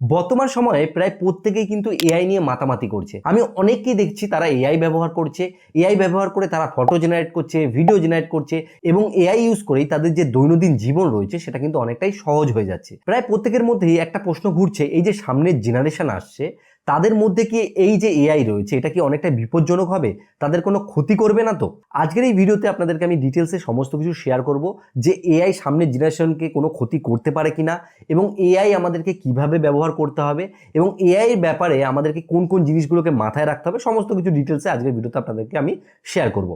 বর্তমান সময়ে প্রায় প্রত্যেকেই কিন্তু এআই নিয়ে মাতামাতি করছে। আমি অনেককেই দেখছি তারা এআই ব্যবহার করছে এআই ব্যবহার করে তারা ফটো জেনারেট করছে ভিডিও জেনারেট করছে এবং এআই ইউজ করেই তাদের যে দৈনন্দিন জীবন রয়েছে সেটা কিন্তু অনেকটাই সহজ হয়ে যাচ্ছে। প্রায় প্রত্যেকের মধ্যেই একটা প্রশ্ন ঘুরছে, এই যে সামনের জেনারেশন আসছে তাদের মধ্যে কি এই যে এআই রয়েছে, এটা কি অনেকটা বিপজ্জনক হবে? তাদের কোনো ক্ষতি করবে না তো? আজকের এই ভিডিওতে আপনাদেরকে আমি ডিটেলসে সমস্ত কিছু শেয়ার করব, যে এআই সামনের জেনারেশনকে কোনো ক্ষতি করতে পারে কিনা এবং এআই আমাদেরকে কীভাবে ব্যবহার করতে হবে এবং এআই ব্যাপারে আমাদেরকে কোন কোন জিনিসগুলোকে মাথায় রাখতে হবে, সমস্ত কিছু ডিটেলসে আজকের ভিডিওতে আপনাদেরকে আমি শেয়ার করব।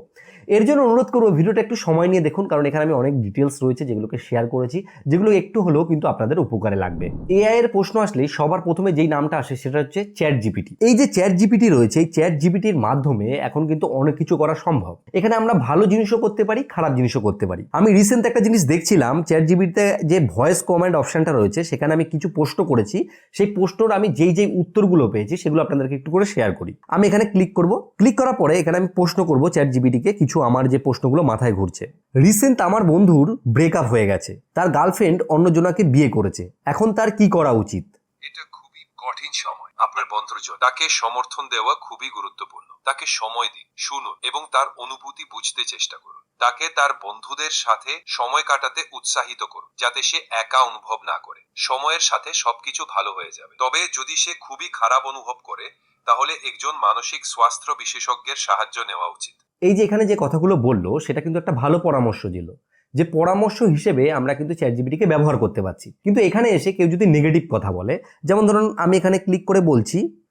এর জন্য অনুরোধ করব ভিডিওটা একটু সময় নিয়ে দেখুন, কারণ এখানে আমি অনেক ডিটেলস রয়েছে যেগুলোকে শেয়ার করেছি, যেগুলো একটু হলেও কিন্তু আপনাদের উপকারে লাগবে। এআই এর প্রশ্ন আসলে সবার প্রথমে যেই নামটা আসে সেটা হচ্ছে চ্যাট জিপিটি এই যে চ্যাট জিপিটি রয়েছে, এই চ্যাট জিপিটির মাধ্যমে এখন কিন্তু অনেক কিছু করা সম্ভব। এখানে আমরা ভালো জিনিসও করতে পারি, খারাপ জিনিসও করতে পারি। আমি রিসেন্ট একটা জিনিস দেখছিলাম চ্যাট জিপিটিতে যে ভয়েস কমেন্ট অপশনটা রয়েছে, সেখানে আমি কিছু পোস্ট করেছি। সেই পোস্টর আমি যেই যেই উত্তরগুলো পেয়েছি, সেগুলো আপনাদেরকে একটু করে শেয়ার করি। আমি এখানে ক্লিক করব। ক্লিক করার পরে এখানে আমি প্রশ্ন করব চ্যাট জিপিটিকে কিছু আমার যে প্রশ্নগুলো মাথায় ঘুরছে। রিসেন্ট আমার বন্ধুর ব্রেকআপ হয়ে গেছে। তার গার্লফ্রেন্ড অন্যজনাকে বিয়ে করেছে। এখন তার কি করা উচিত? এটা খুবই কঠিন সময়। আপনার বন্ধুর তাকে সমর্থন দেওয়া খুবই গুরুত্বপূর্ণ। তাকে সময় দিন, শুনুন এবং তার অনুভূতি বুঝতে চেষ্টা করুন। তাকে তার বন্ধুদের সাথে সময় কাটাতে উৎসাহিত করুন, যাতে সে একা অনুভব না করে। সময়ের সাথে সবকিছু ভালো হয়ে যাবে। তবে যদি সে খুবই খারাপ অনুভব করে, তাহলে একজন মানসিক স্বাস্থ্য বিশেষজ্ঞের সাহায্য নেওয়া উচিত। এই যে এখানে যে কথাগুলো বলল, সেটা কিন্তু একটা ভালো পরামর্শ দিল। যে পরামর্শ হিসেবে আমরা কিন্তু চ্যাট জিপিটিকে ব্যবহার করতে পারছি। কিন্তু এখানে এসে কেউ যদি নেগেটিভ কথা বলে, যেমন ধরুন আমি এখানে ক্লিক করে বলছি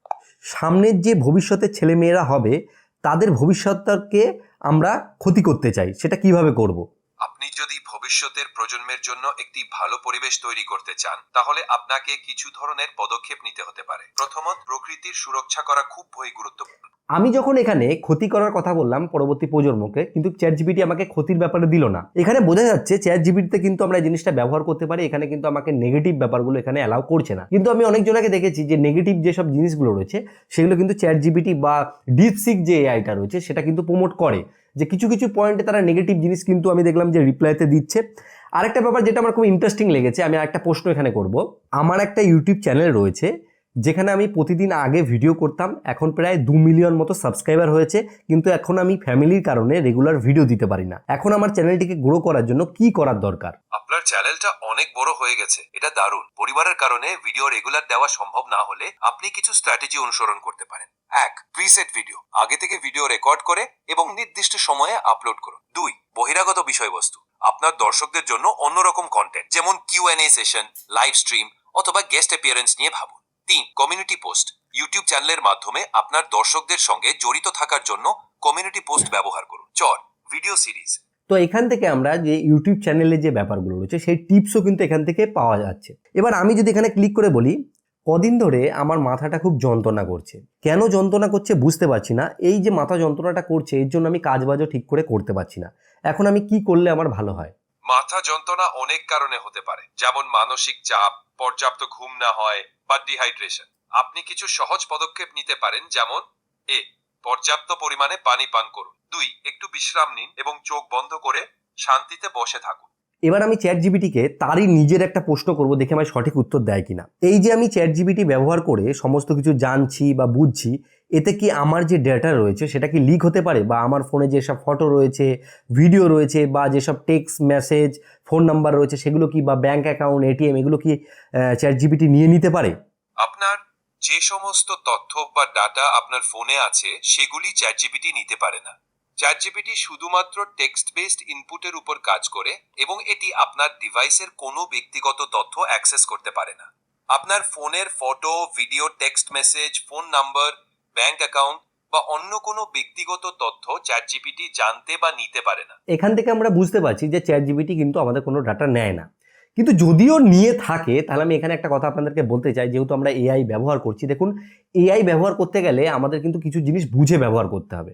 সামনের যে ভবিষ্যতের ছেলেমেয়েরা হবে তাদের ভবিষ্যৎটাকে আমরা ক্ষতি করতে চাই সেটা কীভাবে করব। যদি ভবিষ্যতের প্রজন্মের জন্য একটি ভালো পরিবেশ তৈরি করতে চান, তাহলে আপনাকে কিছু ধরনের পদক্ষেপ নিতে হতে পারে। প্রথমত, প্রকৃতির সুরক্ষা করা খুব বই গুরুত্বপূর্ণ। আমি যখন এখানে ক্ষতি করার কথা বললাম পরবর্তী প্রজন্মকে, কিন্তু চ্যাট জিপিটি আমাকে ক্ষতির ব্যাপারে দিল না। এখানে বোঝা যাচ্ছে চ্যাট জিপিটিতে কিন্তু আমরা এই জিনিসটা ব্যবহার করতে পারি, এখানে কিন্তু আমাকে নেগেটিভ ব্যাপারগুলো এখানে অ্যালাউ করছে না। কিন্তু আমি অনেকজনকে দেখেছি যে নেগেটিভ যেসব জিনিসগুলো রয়েছে, সেগুলো কিন্তু চ্যাট জিপিটি বা ডিপসিক যে এআইটা রয়েছে, সেটা কিন্তু প্রমোট করে। যে কিছু কিছু পয়েন্টে তারা নেগেটিভ জিনিস কিন্তু আমি দেখলাম যে রিপ্লাইতে দিচ্ছে। আরেকটা ব্যাপার যেটা আমার খুব ইন্টারেস্টিং লেগেছে, আমি আরেকটা প্রশ্ন এখানে করব। আমার একটা ইউটিউব চ্যানেল রয়েছে যেখানে আমি প্রতিদিন আগে ভিডিও করতাম, এখন প্রায় দু মিলিয়ন মতো সাবস্ক্রাইবার হয়েছে, কিন্তু এখন আমি ফ্যামিলির কারণে রেগুলার ভিডিও দিতে পারি না। এখন আমার চ্যানেলটিকে গ্রো করার জন্য কি করার দরকার? আপনার চ্যানেলটা অনেক বড় হয়ে গেছে, এটা দারুণ। পরিবারের কারণে ভিডিও রেগুলার দেওয়া সম্ভব না হলে আপনি কিছু স্ট্র্যাটেজি অনুসরণ করতে পারেন। এক প্রিসেট ভিডিও আগে থেকে ভিডিও রেকর্ড করে এবং নির্দিষ্ট সময়ে আপলোড করুন। দুই, বহিরাগত বিষয়বস্তু। আপনার দর্শকদের জন্য অন্যরকম কন্টেন্ট যেমন কিউ সেশন লাইভ স্ট্রিম অথবা গেস্ট অ্যাপিয়ারেন্স নিয়ে ভাবুন। তিন কমিউনিটি পোস্ট ইউটিউব চ্যানেলের মাধ্যমে আপনার দর্শকদের সঙ্গে জড়িত থাকার জন্য কমিউনিটি পোস্ট ব্যবহার করুন। চর ভিডিও সিরিজ তো এখান থেকে আমরা যে ইউটিউব চ্যানেলে যে ব্যাপারগুলো রয়েছে, সেই টিপসও কিন্তু এখান থেকে পাওয়া যাচ্ছে। এবার আমি যদি এখানে ক্লিক করে বলি, কদিন ধরে আমার মাথাটা খুব যন্ত্রণা করছে। কেন যন্ত্রণা করছে বুঝতে পারছি না। এই যে মাথা যন্ত্রণাটা করছে, এর জন্য আমি কাজবাজও ঠিক করে করতে পারছি না। এখন আমি কি করলে আমার ভালো হয়? মাথা যন্ত্রণা অনেক কারণে হতে পারে, যেমন মানসিক চাপ, পর্যাপ্ত ঘুম না হয় বা ডিহাইড্রেশন আপনি কিছু সহজ পদক্ষেপ নিতে পারেন, যেমন এ, পর্যাপ্ত পরিমাণে পানি পান করুন। দুই, একটু বিশ্রাম নিন এবং চোখ বন্ধ করে শান্তিতে বসে থাকুন। এবার আমি চ্যাট জিবিটিকে তারই নিজের একটা প্রশ্ন করব, দেখে আমার সঠিক উত্তর দেয় কিনা। এই যে আমি চ্যাট জিবিটি ব্যবহার করে সমস্ত কিছু জানছি বা বুঝছি এতে কি আমার যে ডেটা রয়েছে সেটা কি লিক হতে পারে? বা আমার ফোনে যেসব ফটো রয়েছে ভিডিও রয়েছে, বা যেসব টেক্সট মেসেজ ফোন নাম্বার রয়েছে, সেগুলো কি বা ব্যাংক অ্যাকাউন্ট এটিএম এগুলো কি চ্যাট জিবিটি নিয়ে নিতে পারে? আপনার যে সমস্ত তথ্য বা ডাটা আপনার ফোনে আছে, সেগুলি চ্যাটজিপিটি নিতে পারে না। চ্যাটজিপিটি শুধুমাত্র টেক্সট বেসড ইনপুটের উপর কাজ করে এবং এটি আপনার ডিভাইসের কোনো ব্যক্তিগত তথ্য অ্যাক্সেস করতে পারে না। আপনার ফোনের photo video text message phone number bank account বা অন্য কোনো ব্যক্তিগত তথ্য চ্যাটজিপিটি জানতে বা নিতে পারে না। এখান থেকে আমরা বুঝতে পারছি যে চ্যাট জিবিটি কিন্তু আমাদের কোনো ডাটা নেয় না। কিন্তু যদিও নিয়ে থাকে, তাহলে আমি এখানে একটা কথা আপনাদেরকে বলতে চাই, যেহেতু আমরা এআই ব্যবহার করছি। দেখুন, এআই ব্যবহার করতে গেলে আমাদের কিন্তু কিছু জিনিস বুঝে ব্যবহার করতে হবে।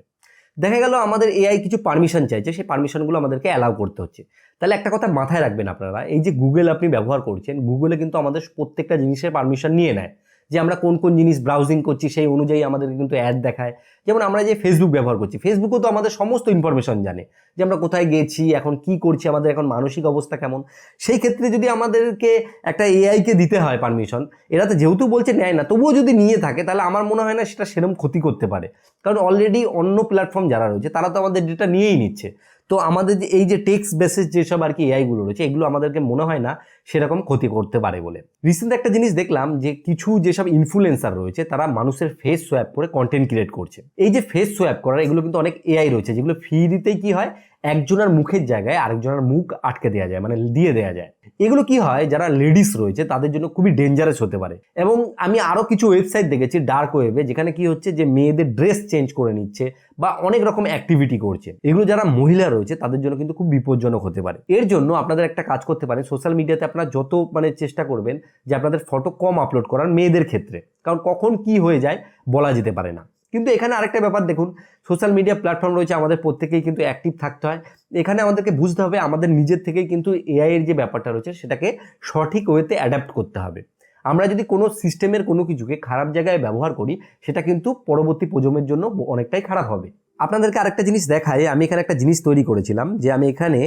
দেখা গেল আমাদের এআই কিছু পারমিশন চাইছে, সেই পারমিশনগুলো আমাদেরকে অ্যালাউ করতে হচ্ছে। তাহলে একটা কথা মাথায় রাখবেন আপনারা, এই যে গুগল আপনি ব্যবহার করছেন গুগলে কিন্তু আমাদের প্রত্যেকটা জিনিসের পারমিশন নিয়ে নেয়। যে আমরা কোন কোন জিনিস ব্রাউজিং করছি, সেই অনুযায়ী আমাদেরকে কিন্তু অ্যাড দেখায়। যেমন আমরা যে ফেসবুক ব্যবহার করছি ফেসবুকও তো আমাদের সমস্ত ইনফরমেশন জানে যে আমরা কোথায় গেছি, এখন কি করছি, আমাদের এখন মানসিক অবস্থা কেমন। সেই ক্ষেত্রে যদি আমাদেরকে একটা এআইকে দিতে হয় পারমিশন এরা তো যেহেতু বলছে নেয় না, তবুও যদি নিয়ে থাকে, তাহলে আমার মনে হয় না সেটা সেরকম ক্ষতি করতে পারে। কারণ অলরেডি অন্য প্ল্যাটফর্ম যারা রয়েছে, তারা তো আমাদের ডেটা নিয়েই নিচ্ছে। তো আমাদের যে এই যে টেক্সট বেসেস যেসব আর কি এআইগুলো রয়েছে, এগুলো আমাদেরকে মনে হয় না সেরকম ক্ষতি করতে পারে বলে। রিসেন্ট একটা জিনিস দেখলাম যে কিছু যেসব ইনফ্লুয়েন্সার রয়েছে, তারা মানুষের ফেস সোয়াপ করে কন্টেন্ট ক্রিয়েট করছে। এই যে ফেস সোয়াপ করার, এগুলো কিন্তু অনেক এআই রয়েছে, যেগুলো ফ্রিতেই কি হয়? একজনের মুখের জায়গায় আরেকজনের মুখ আটকে দেওয়া যায় মানে দিয়ে দেওয়া যায়। এগুলো কি হয়, যারা লেডিস রয়েছে, তাদের জন্য খুবই ডেঞ্জারাস হতে পারে। এবং আমি আরও কিছু ওয়েবসাইট দেখেছি ডার্ক ওয়েবে যেখানে কি হচ্ছে যে, মেয়েদের ড্রেস চেঞ্জ করে নিচ্ছে বা অনেক রকম অ্যাক্টিভিটি করছে। এগুলো যারা মহিলা রয়েছে, তাদের জন্য কিন্তু খুব বিপজ্জনক হতে পারে। এর জন্য আপনাদের একটা কাজ করতে পারেন সোশ্যাল মিডিয়াতে আপনারা যত মানে চেষ্টা করবেন যে, আপনাদের ফটো কম আপলোড করার মেয়েদের ক্ষেত্রে। কারণ কখন কি হয়ে যায়, বলা যেতে পারে না। কিন্তু এখানে আরেকটা ব্যাপার দেখুন সোশ্যাল মিডিয়া প্ল্যাটফর্ম রয়েছে, আমাদের প্রত্যেকেই কিন্তু অ্যাক্টিভ থাকতে হয়। এখানে আমাদেরকে বুঝতে হবে, আমাদের নিজের থেকেই কিন্তু এআই এর যে ব্যাপারটা রয়েছে, সেটাকে সঠিক ওয়েতে অ্যাডাপ্ট করতে হবে। আমরা যদি কোনো সিস্টেমের কোনো কিছুকে খারাপ জায়গায় ব্যবহার করি, সেটা কিন্তু পরবর্তী প্রজন্মের জন্য অনেকটাই খারাপ হবে। আপনাদেরকে আরেকটা জিনিস দেখাই, আমি এখানে একটা জিনিস তৈরি করেছিলাম যে আমি এখানে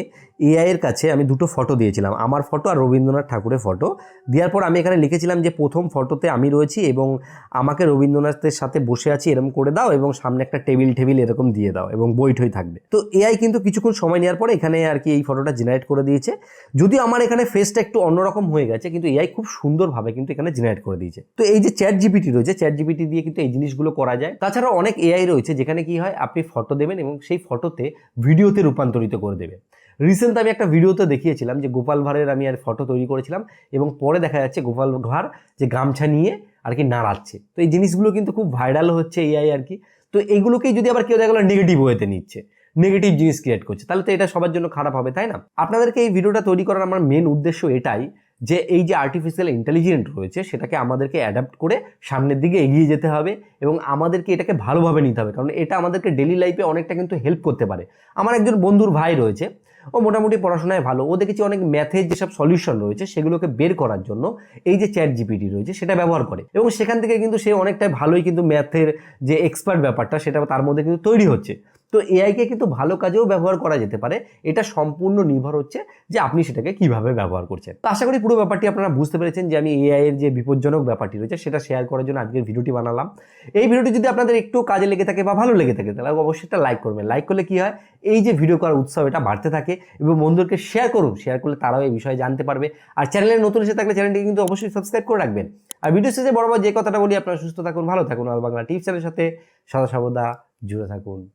এআই এর কাছে আমি দুটো ফটো দিয়েছিলাম, আমার ফটো আর রবীন্দ্রনাথ ঠাকুরের ফটো দেওয়ার পর আমি এখানে লিখেছিলাম যে প্রথম ফটোতে আমি রয়েছি এবং আমাকে রবীন্দ্রনাথের সাথে বসে আছি, এরকম করে দাও এবং সামনে একটা টেবিল টেবিল এরকম দিয়ে দাও এবং বই ঠই থাকবে। তো এআই কিন্তু কিছুক্ষণ সময় নেওয়ার পরে এখানে আর কি এই ফটোটা জেনারেট করে দিয়েছে। যদিও আমার এখানে ফেসটা একটু অন্যরকম হয়ে গেছে, কিন্তু এআই খুব সুন্দরভাবে কিন্তু এখানে জেনারেট করে দিয়েছে। তো এই যে চ্যাট জিপিটি রয়েছে চ্যাট জিপিটি দিয়ে কিন্তু এই জিনিসগুলো করা যায়। তাছাড়া অনেক এআই রয়েছে, যেখানে কি হয়, আপনি ফটো দেবেন এবং সেই ফটোতে ভিডিওতে রূপান্তরিত করে দেবে রিসেন্ট আমি একটা ভিডিওতে দেখিয়েছিলাম যে গোপাল ভাঁড়ের আমি আর ফটো তৈরি করেছিলাম এবং পরে দেখা যাচ্ছে গোপাল ভাঁড় যে গামছা নিয়ে আর কি নাড়াচ্ছে। তো এই জিনিসগুলো কিন্তু খুব ভাইরাল হচ্ছে এআই আর কি। তো এইগুলোকেই যদি আবার কেউ দেখা গেলো নেগেটিভ ওয়েতে নিচ্ছে নেগেটিভ জিনিস ক্রিয়েট করছে, তাহলে তো এটা সবার জন্য খারাপ হবে, তাই না? আপনাদেরকে এই ভিডিওটা তৈরি করার আমার মেন উদ্দেশ্য এটাই যে এই যে আর্টিফিশিয়াল ইন্টেলিজেন্ট রয়েছে, সেটাকে আমাদেরকে অ্যাডাপ্ট করে সামনের দিকে এগিয়ে যেতে হবে এবং আমাদেরকে এটাকে ভালোভাবে নিতে হবে। কারণ এটা আমাদেরকে ডেলি লাইফে অনেকটা কিন্তু হেল্প করতে পারে। আমার একজন বন্ধুর ভাই রয়েছে, ও মোটামুটি পড়াশোনায় ভালো। ও দেখেছি অনেক ম্যাথের যেসব সলিউশন রয়েছে, সেগুলোকে বের করার জন্য এই যে চ্যাট জিপিটি রয়েছে, সেটা ব্যবহার করে। এবং সেখান থেকে কিন্তু সে অনেকটাই ভালোই কিন্তু ম্যাথের যে এক্সপার্ট ব্যাপারটা, সেটা তার মধ্যে কিন্তু তৈরি হচ্ছে। তো এআইকে কিন্তু ভালো কাজেও ব্যবহার করা যেতে পারে। এটা সম্পূর্ণ নির্ভর হচ্ছে যে আপনি সেটাকে কীভাবে ব্যবহার করছেন। তো আশা করি পুরো ব্যাপারটি আপনারা বুঝতে পেরেছেন যে আমি এআই এর যে বিপজ্জনক ব্যাপারটি রয়েছে, সেটা শেয়ার করার জন্য আজকের ভিডিওটি বানালাম। এই ভিডিওটি যদি আপনাদের একটু কাজে লেগে থাকে বা ভালো লেগে থাকে, তাহলে অবশ্যই একটা লাইক করবেন। লাইক করলে কি হয়? এই যে ভিডিও করার উৎসাহ এটা বাড়তে থাকে এবং বন্ধুদেরকে শেয়ার করুন। শেয়ার করলে তারাও এই বিষয়ে জানতে পারবে। আর চ্যানেলে নতুন এসে থাকলে চ্যানেলটি কিন্তু অবশ্যই সাবস্ক্রাইব করে রাখবেন। আর ভিডিও শেষে বরাবর যে কথাটা বলি, আপনারা সুস্থ থাকুন, ভালো থাকুন। আর বাংলা টিপস চ্যানেলের সাথে সদা সর্বদা জুড়ে থাকুন।